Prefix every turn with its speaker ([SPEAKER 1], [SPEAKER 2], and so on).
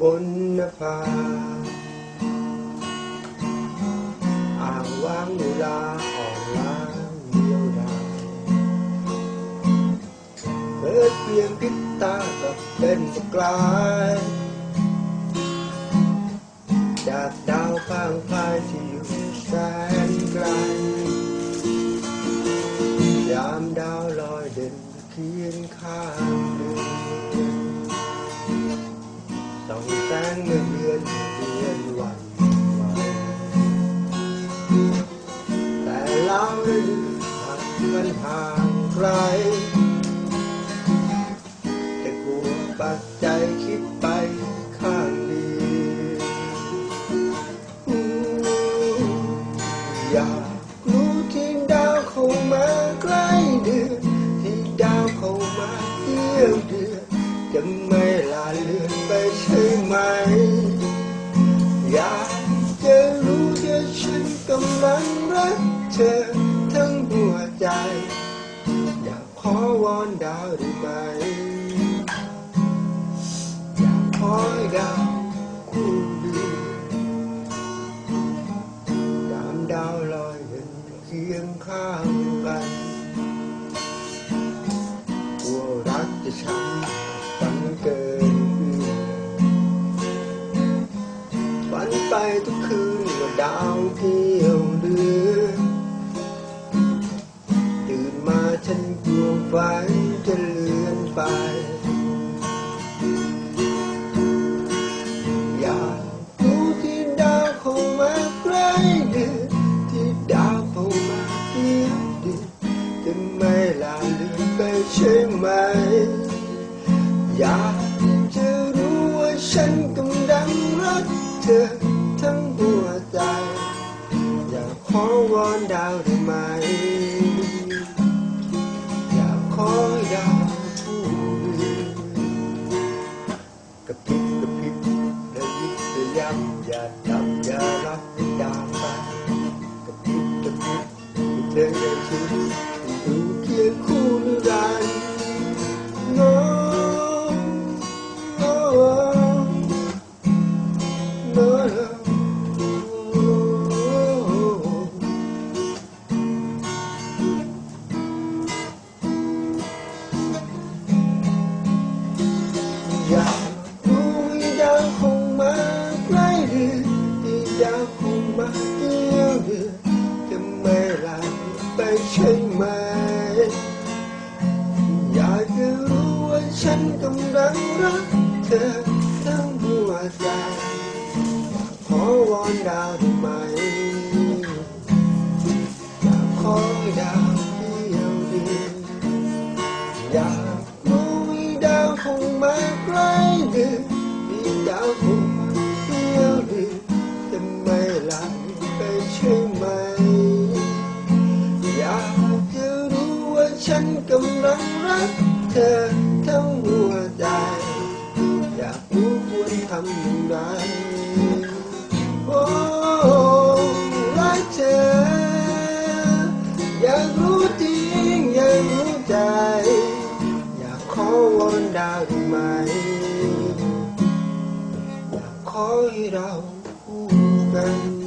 [SPEAKER 1] บนนภาอ่างว่างเวลาอ่อนล้าเดียวดายเปิดเพียงพริบตาก็เป็นสกลายจากดาวข้างฟ้าที่อยู่แสางไกลแต่กลัวปักใจคิดไปข้างเดียวอยากรู้ที่ดาวเข้ามาใกล้เดือนที่ดาวเข้ามาเที่ยวเดือนจะไม่ลาเลือนไปใช่ไหม อยากจะรู้ว่าฉันกำลังรักเธอ ทั้งหัวใจ อนดาวได้ไหม อยากขอให้ดาวคู่เดือนดามดาวลอยเด่นเคียงข้างกันกลัวรักจะช้ำฝันเกินเอื้อฝันไปทุกคืนว่าดาวเที่ย ไหม อยากจะรู้ว่าฉันกำลังรักเธอทั้งหัวใจ อยากขอวอนดาวได้ไหม อยากขอดาวผู้เดือนกระพริบกระพริบระยิบระยับอย่าดับอย่ารับ รักเธอทั้งหัวใจอยากขอวอนดาวได้ไหมอยากขอดาวที่ยวเดียวอยากรู้ให้ดาวคงมาใกล้ดือนมีดาวคงมาเที่ยวเดือนจะไม่ลาไปใช่ไหม อยากจะรู้ว่าฉันกำลังรักเธอำอย่างไรโอ้รักเธออยากรู้จริงอยากรู้ใจ อยากขอวอนดาวได้ไหม อยากขอให้เราคู่กัน